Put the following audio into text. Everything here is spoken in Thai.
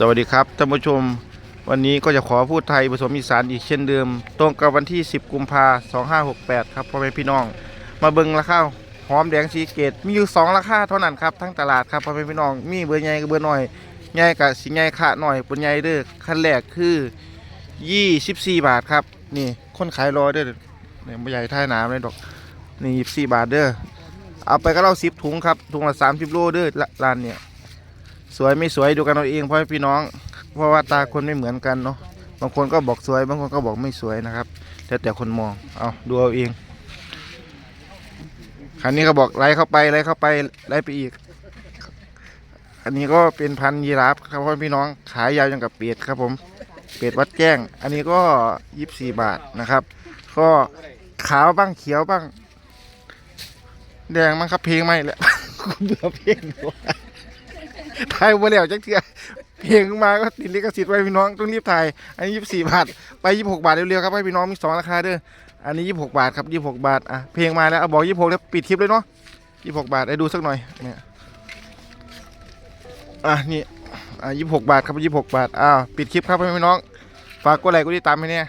สวัสดีครับท่านผู้ชม วันนี้ก็จะขอพูดไทยผสมอีสานอีกเช่นเดิม ตรงกับวันที่ 10 กุมภา2568 ครับพ่อแม่พี่น้อง มาเบิ่งราคาหอมแดงสีเกตมีอยู่ 2 ราคาเท่านั้นครับทั้งตลาดครับพ่อแม่พี่น้องมีเบอร์ใหญ่กับเบอร์หน้อยใหญ่กับสิใหญ่ค่าหน่อยปนใหญ่เด้อขั้นแรกคือ 24 บาทครับ นี่คนขายรอเด้อเนี่ยไม่ใหญ่ท่ายนามเลยดอกนี่24บาทเด้อเอาไปก็เล่า10ถุงครับถุงละ30โลเด้อร้านเนี่ย สวยไม่สวยดูกันเอาเองพ่อแม่พี่น้อง เพราะว่าตาคนไม่เหมือนกันเนาะบางคนก็บอกสวย บางคนก็บอกไม่สวยนะครับแล้วแต่คนมองเอาดูเอาเองคันนี้ก็บอกไล่เข้าไปไล่เข้าไปไล่ไปอีก อันนี้ก็เป็นพันยีราฟครับพ่อพี่น้องขายยาวอย่างกับเป็ดครับผมเป็ดวัดแจ้ง อันนี้ก็ยี่สิบสี่บาทนะครับ ก็ขาวบ้างเขียวบ้าง แดงบ้างครับเพลงไม่แหละเบื่อเพลงว่ะ ถ่ายมาแล้วจักเถื่อเพลงมาก็ติดลิขสิทธิ์ไว้พี่น้องต้องรีบถ่าย อันนี้ยี่สิบสี่บาท ไปยี่สิบหกบาทเร็วๆครับให้พี่น้องมีสองราคาเด้อ อันนี้ยี่สิบหกบาทครับยี่สิบหกบาท อะ เพลงมาแล้วเอาบอกยี่สิบหกแล้วปิดคลิปเลยเนาะยี่สิบหกบาทให้ดูสักหน่อย เนี่ย อะนี่ อะยี่สิบหกบาทครับยี่สิบหกบาท อ้าว ปิดคลิปครับให้พี่น้อง ฝากกดไลค์กดติดตามให้เนี่ย